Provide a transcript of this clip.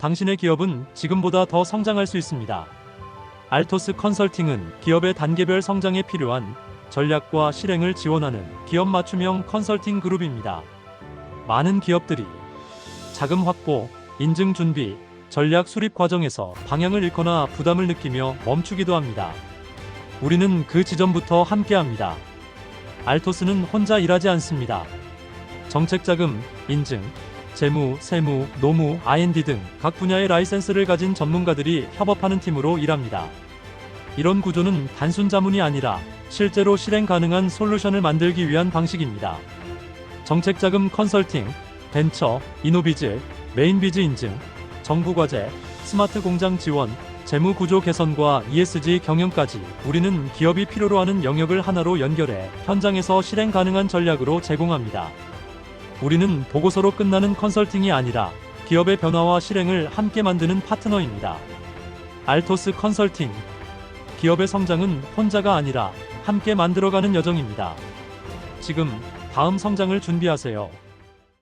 당신의 기업은 지금보다 더 성장할 수 있습니다. 알토스 컨설팅은 기업의 단계별 성장에 필요한 전략과 실행을 지원하는 기업 맞춤형 컨설팅 그룹입니다. 많은 기업들이 자금 확보, 인증 준비, 전략 수립 과정에서 방향을 잃거나 부담을 느끼며 멈추기도 합니다. 우리는 그 지점부터 함께합니다. 알토스는 혼자 일하지 않습니다. 정책 자금, 인증, 재무, 세무, 노무, R&D 등 각 분야의 라이센스를 가진 전문가들이 협업하는 팀으로 일합니다. 이런 구조는 단순 자문이 아니라 실제로 실행 가능한 솔루션을 만들기 위한 방식입니다. 정책 자금 컨설팅, 벤처, 이노비즈, 메인비즈 인증, 정부 과제, 스마트 공장 지원, 재무 구조 개선과 ESG 경영까지 우리는 기업이 필요로 하는 영역을 하나로 연결해 현장에서 실행 가능한 전략으로 제공합니다. 우리는 보고서로 끝나는 컨설팅이 아니라 기업의 변화와 실행을 함께 만드는 파트너입니다. 알토스 컨설팅. 기업의 성장은 혼자가 아니라 함께 만들어가는 여정입니다. 지금 다음 성장을 준비하세요.